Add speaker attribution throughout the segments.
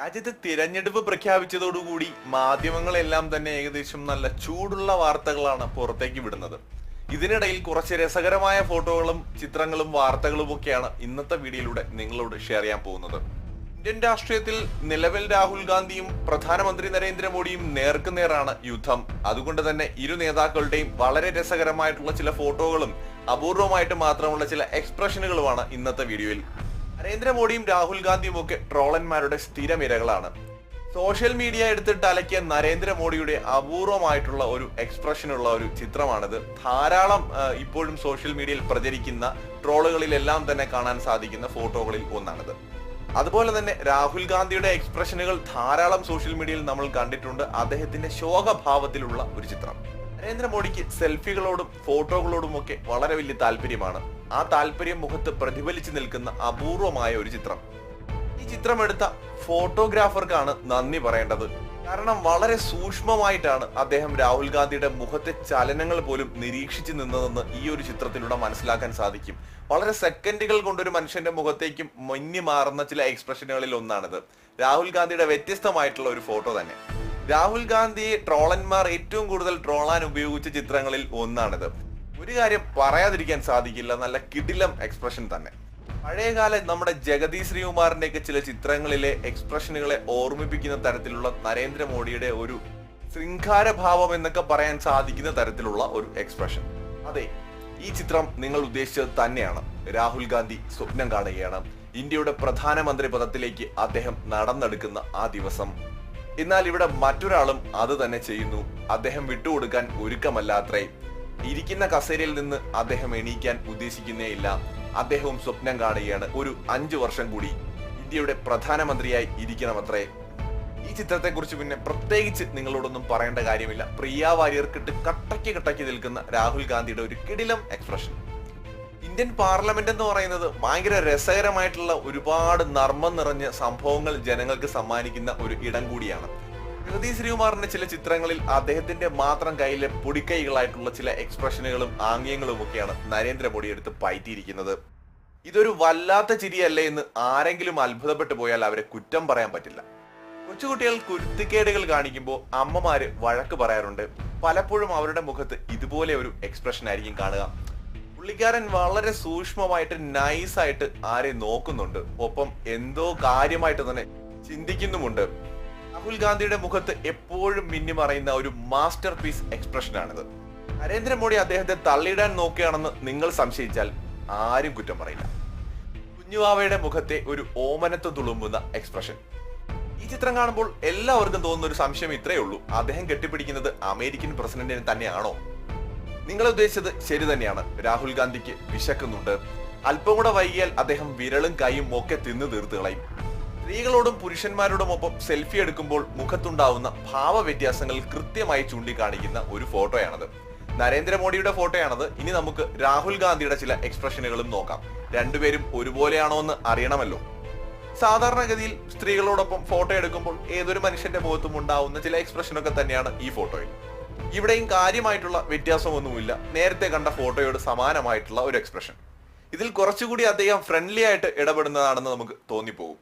Speaker 1: രാജ്യത്ത് തിരഞ്ഞെടുപ്പ് പ്രഖ്യാപിച്ചതോടുകൂടി മാധ്യമങ്ങളെല്ലാം തന്നെ ഏകദേശം നല്ല ചൂടുള്ള വാർത്തകളാണ് പുറത്തേക്ക് വിടുന്നത്. ഇതിനിടയിൽ കുറച്ച് രസകരമായ ഫോട്ടോകളും ചിത്രങ്ങളും വാർത്തകളും ഒക്കെയാണ് ഇന്നത്തെ വീഡിയോയിലൂടെ നിങ്ങളോട് ഷെയർ ചെയ്യാൻ പോകുന്നത്. ഇന്ത്യൻ രാഷ്ട്രീയത്തിൽ നിലവിൽ രാഹുൽ ഗാന്ധിയും പ്രധാനമന്ത്രി നരേന്ദ്രമോദിയും നേർക്കുനേറാണ് യുദ്ധം. അതുകൊണ്ട് തന്നെ ഇരു നേതാക്കളുടെയും വളരെ രസകരമായിട്ടുള്ള ചില ഫോട്ടോകളും അപൂർവമായിട്ട് മാത്രമുള്ള ചില എക്സ്പ്രഷനുകളുമാണ് ഇന്നത്തെ വീഡിയോയിൽ നരേന്ദ്രമോദിയും രാഹുൽ ഗാന്ധിയും ഒക്കെ ട്രോളന്മാരുടെ സ്ഥിരമിരകളാണ് സോഷ്യൽ മീഡിയ എടുത്തിട്ട് അലക്കിയ നരേന്ദ്രമോദിയുടെ അപൂർവമായിട്ടുള്ള ഒരു എക്സ്പ്രഷനുള്ള ഒരു ചിത്രമാണിത്. ധാരാളം ഇപ്പോഴും സോഷ്യൽ മീഡിയയിൽ പ്രചരിക്കുന്ന ട്രോളുകളിലെല്ലാം തന്നെ കാണാൻ സാധിക്കുന്ന ഫോട്ടോകളിൽ ഒന്നാണിത്. അതുപോലെ തന്നെ രാഹുൽ ഗാന്ധിയുടെ എക്സ്പ്രഷനുകൾ ധാരാളം സോഷ്യൽ മീഡിയയിൽ നമ്മൾ കണ്ടിട്ടുണ്ട്. അദ്ദേഹത്തിന്റെ ശോകഭാവത്തിലുള്ള ഒരു ചിത്രം. നരേന്ദ്രമോദിക്ക് സെൽഫികളോടും ഫോട്ടോകളോടും ഒക്കെ വളരെ വലിയ താല്പര്യമാണ്. ആ താല്പര്യം മുഖത്ത് പ്രതിഫലിച്ചു നിൽക്കുന്ന അപൂർവമായ ഒരു ചിത്രം. ഈ ചിത്രമെടുത്ത ഫോട്ടോഗ്രാഫർക്കാണ് നന്ദി പറയേണ്ടത്. കാരണം വളരെ സൂക്ഷ്മമായിട്ടാണ് അദ്ദേഹം രാഹുൽ ഗാന്ധിയുടെ മുഖത്തെ ചലനങ്ങൾ പോലും നിരീക്ഷിച്ചു നിന്നതെന്ന് ഈ ഒരു ചിത്രത്തിലൂടെ മനസ്സിലാക്കാൻ സാധിക്കും. വളരെ സെക്കൻഡുകൾ കൊണ്ടൊരു മനുഷ്യന്റെ മുഖത്തേക്കും മഞ്ഞി മാറുന്ന ചില എക്സ്പ്രഷനുകളിൽ ഒന്നാണിത്. രാഹുൽ ഗാന്ധിയുടെ വ്യത്യസ്തമായിട്ടുള്ള ഒരു ഫോട്ടോ തന്നെ. രാഹുൽ ഗാന്ധിയെ ട്രോളന്മാർ ഏറ്റവും കൂടുതൽ ട്രോളാൻ ഉപയോഗിച്ച ചിത്രങ്ങളിൽ ഒന്നാണിത്. ഒരു കാര്യം പറയാതിരിക്കാൻ സാധിക്കില്ല നല്ല കിടിലം എക്സ്പ്രഷൻ തന്നെ. പഴയകാല നമ്മുടെ ജഗതി ശ്രീകുമാറിന്റെ ഒക്കെ ചില ചിത്രങ്ങളിലെ എക്സ്പ്രഷനുകളെ ഓർമ്മിപ്പിക്കുന്ന തരത്തിലുള്ള നരേന്ദ്രമോദിയുടെ ഒരു ശൃംഖാരഭാവം എന്നൊക്കെ പറയാൻ സാധിക്കുന്ന തരത്തിലുള്ള ഒരു എക്സ്പ്രഷൻ അതെ ഈ ചിത്രം നിങ്ങൾ ഉദ്ദേശിച്ചത് തന്നെയാണ്. രാഹുൽ ഗാന്ധി സ്വപ്നം കാണുകയാണ്. ഇന്ത്യയുടെ പ്രധാനമന്ത്രി പദത്തിലേക്ക് അദ്ദേഹം നടന്നെടുക്കുന്ന ആ ദിവസം എന്നാൽ ഇവിടെ മറ്റൊരാളും അത് തന്നെ ചെയ്യുന്നു. അദ്ദേഹം വിട്ടുകൊടുക്കാൻ ഒരുക്കമല്ലാത്രേ. ഇരിക്കുന്ന കസേരയിൽ നിന്ന് അദ്ദേഹം എണീക്കാൻ ഉദ്ദേശിക്കുന്നേയില്ല അദ്ദേഹവും സ്വപ്നം കാണുകയാണ്. ഒരു അഞ്ചു വർഷം കൂടി ഇന്ത്യയുടെ പ്രധാനമന്ത്രിയായി ഇരിക്കണമത്രേ. ഈ ചിത്രത്തെക്കുറിച്ച് പിന്നെ പ്രത്യേകിച്ച് നിങ്ങളോടൊന്നും പറയേണ്ട കാര്യമില്ല. പ്രിയ വാര്യർക്കിട്ട് കട്ടയ്ക്ക് കട്ടയ്ക്ക് നിൽക്കുന്ന രാഹുൽ ഗാന്ധിയുടെ ഒരു കിടിലം എക്സ്പ്രഷൻ ഇന്ത്യൻ പാർലമെന്റ് എന്ന് പറയുന്നത് ഭയങ്കര രസകരമായിട്ടുള്ള ഒരുപാട് നർമ്മം നിറഞ്ഞ സംഭവങ്ങൾ ജനങ്ങൾക്ക് സമ്മാനിക്കുന്ന ഒരു ഇടം കൂടിയാണ്. ജഗതി ശ്രീകുമാറിന്റെ ചില ചിത്രങ്ങളിൽ അദ്ദേഹത്തിന്റെ മാത്രം കയ്യിലെ പൊടിക്കൈകളായിട്ടുള്ള ചില എക്സ്പ്രഷനുകളും ആംഗ്യങ്ങളും ഒക്കെയാണ് നരേന്ദ്രമോദി എടുത്ത് പയറ്റിയിരിക്കുന്നത്. ഇതൊരു വല്ലാത്ത ചിരിയല്ലേ എന്ന് ആരെങ്കിലും അത്ഭുതപ്പെട്ടു പോയാൽ അവരെ കുറ്റം പറയാൻ പറ്റില്ല. കൊച്ചുകുട്ടികൾ കുരുത്തിക്കേടുകൾ കാണിക്കുമ്പോൾ അമ്മമാര് വഴക്ക് പറയാറുണ്ട്. പലപ്പോഴും അവരുടെ മുഖത്ത് ഇതുപോലെ ഒരു എക്സ്പ്രഷൻ ആയിരിക്കും കാണുക. പുള്ളിക്കാരൻ വളരെ സൂക്ഷ്മമായിട്ട് നൈസായിട്ട് ആരെ നോക്കുന്നുണ്ട്. ഒപ്പം എന്തോ കാര്യമായിട്ട് തന്നെ ചിന്തിക്കുന്നുമുണ്ട്. രാഹുൽ ഗാന്ധിയുടെ മുഖത്ത് എപ്പോഴും മിന്നി മറയുന്ന ഒരു മാസ്റ്റർ പീസ് എക്സ്പ്രഷനാണിത് നരേന്ദ്രമോദി അദ്ദേഹത്തെ തള്ളിയിടാൻ നോക്കുകയാണെന്ന് നിങ്ങൾ സംശയിച്ചാൽ ആരും കുറ്റം പറയില്ല. കുഞ്ഞുവാവയുടെ മുഖത്തെ ഒരു ഓമനത്വം തുളുമ്പുന്ന എക്സ്പ്രഷൻ ഈ ചിത്രം കാണുമ്പോൾ എല്ലാവർക്കും തോന്നുന്ന ഒരു സംശയം ഇത്രയേ ഉള്ളൂ. അദ്ദേഹം കെട്ടിപ്പിടിക്കുന്നത് അമേരിക്കൻ പ്രസിഡന്റിനെ തന്നെയാണോ? നിങ്ങൾ ഉദ്ദേശിച്ചത് ശരി തന്നെയാണ്. രാഹുൽ ഗാന്ധിക്ക് വിശക്കുന്നുണ്ട്. അല്പം കൂടെ വൈകിയാൽ അദ്ദേഹം വിരളും കൈയും ഒക്കെ തിന്നു തീർത്ത് കളയും. സ്ത്രീകളോടും പുരുഷന്മാരോടും ഒപ്പം സെൽഫി എടുക്കുമ്പോൾ മുഖത്തുണ്ടാവുന്ന ഭാവവ്യത്യാസങ്ങൾ കൃത്യമായി ചൂണ്ടിക്കാണിക്കുന്ന ഒരു ഫോട്ടോയാണത്. നരേന്ദ്രമോദിയുടെ ഫോട്ടോയാണത്. ഇനി നമുക്ക് രാഹുൽ ഗാന്ധിയുടെ ചില എക്സ്പ്രഷനുകളും നോക്കാം. രണ്ടുപേരും ഒരുപോലെയാണോ എന്ന് അറിയണമല്ലോ. സാധാരണഗതിയിൽ സ്ത്രീകളോടൊപ്പം ഫോട്ടോ എടുക്കുമ്പോൾ ഏതൊരു മനുഷ്യന്റെ മുഖത്തും ഉണ്ടാവുന്ന ചില എക്സ്പ്രഷനൊക്കെ തന്നെയാണ് ഈ ഫോട്ടോയിൽ. ഇവിടെയും കാര്യമായിട്ടുള്ള വ്യത്യാസമൊന്നുമില്ല. നേരത്തെ കണ്ട ഫോട്ടോയോട് സമാനമായിട്ടുള്ള ഒരു എക്സ്പ്രഷൻ ഇതിൽ കുറച്ചുകൂടി അദ്ദേഹം ഫ്രണ്ട്ലി ആയിട്ട് ഇടപെടുന്നതാണെന്ന് നമുക്ക് തോന്നിപ്പോകും.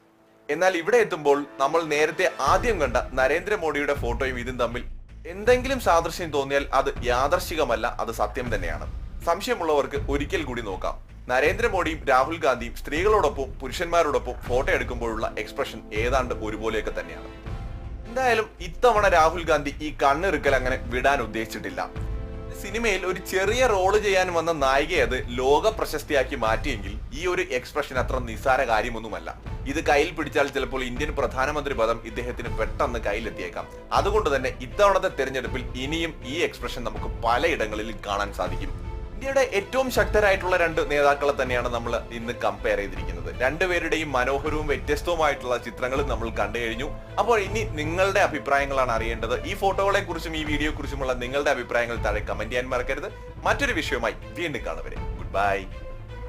Speaker 1: എന്നാൽ ഇവിടെ എത്തുമ്പോൾ നമ്മൾ നേരത്തെ ആദ്യം കണ്ട നരേന്ദ്രമോദിയുടെ ഫോട്ടോയും ഇതും തമ്മിൽ എന്തെങ്കിലും സാദൃശ്യം തോന്നിയാൽ അത് യാദർശികമല്ല അത് സത്യം തന്നെയാണ്. സംശയമുള്ളവർക്ക് ഒരിക്കൽ കൂടി നോക്കാം. നരേന്ദ്രമോദിയും രാഹുൽ ഗാന്ധിയും സ്ത്രീകളോടൊപ്പം പുരുഷന്മാരോടൊപ്പം ഫോട്ടോ എടുക്കുമ്പോഴുള്ള എക്സ്പ്രഷൻ ഏതാണ്ട് ഒരുപോലെയൊക്കെ തന്നെയാണ്. എന്തായാലും ഇത്തവണ രാഹുൽ ഗാന്ധി ഈ കണ്ണിറുക്കൽ അങ്ങനെ വിടാൻ ഉദ്ദേശിച്ചിട്ടില്ല. സിനിമയിൽ ഒരു ചെറിയ റോൾ ചെയ്യാൻ വന്ന നായികയെ അത് ലോക പ്രശസ്തിയാക്കി മാറ്റിയെങ്കിൽ ഈ ഒരു എക്സ്പ്രഷൻ അത്ര നിസ്സാര കാര്യമൊന്നുമല്ല. ഇത് കയ്യിൽ പിടിച്ചാൽ ചിലപ്പോൾ ഇന്ത്യൻ പ്രധാനമന്ത്രി പദം ഇദ്ദേഹത്തിന് പെട്ടെന്ന് കയ്യിലെത്തിയേക്കാം. അതുകൊണ്ട് തന്നെ ഇത്തവണത്തെ തെരഞ്ഞെടുപ്പിൽ ഇനിയും ഈ എക്സ്പ്രഷൻ നമുക്ക് പലയിടങ്ങളിൽ കാണാൻ സാധിക്കും. ഇന്ത്യയുടെ ഏറ്റവും ശക്തരായിട്ടുള്ള രണ്ട് നേതാക്കളെ തന്നെയാണ് നമ്മൾ ഇന്ന് കമ്പയർ ചെയ്തിരിക്കുന്നത്. രണ്ടുപേരുടെയും മനോഹരവും വ്യത്യസ്തവുമായിട്ടുള്ള ചിത്രങ്ങൾ നമ്മൾ കണ്ടു കഴിഞ്ഞു. അപ്പോൾ ഇനി നിങ്ങളുടെ അഭിപ്രായങ്ങളാണ് അറിയേണ്ടത്. ഈ ഫോട്ടോകളെ കുറിച്ചും ഈ വീഡിയോ കുറിച്ചുമുള്ള നിങ്ങളുടെ അഭിപ്രായങ്ങൾ താഴെ കമന്റ് ചെയ്യാൻ മറക്കരുത്. മറ്റൊരു വിഷയവുമായി വീണ്ടും കാണുവരെ ഗുഡ് ബൈ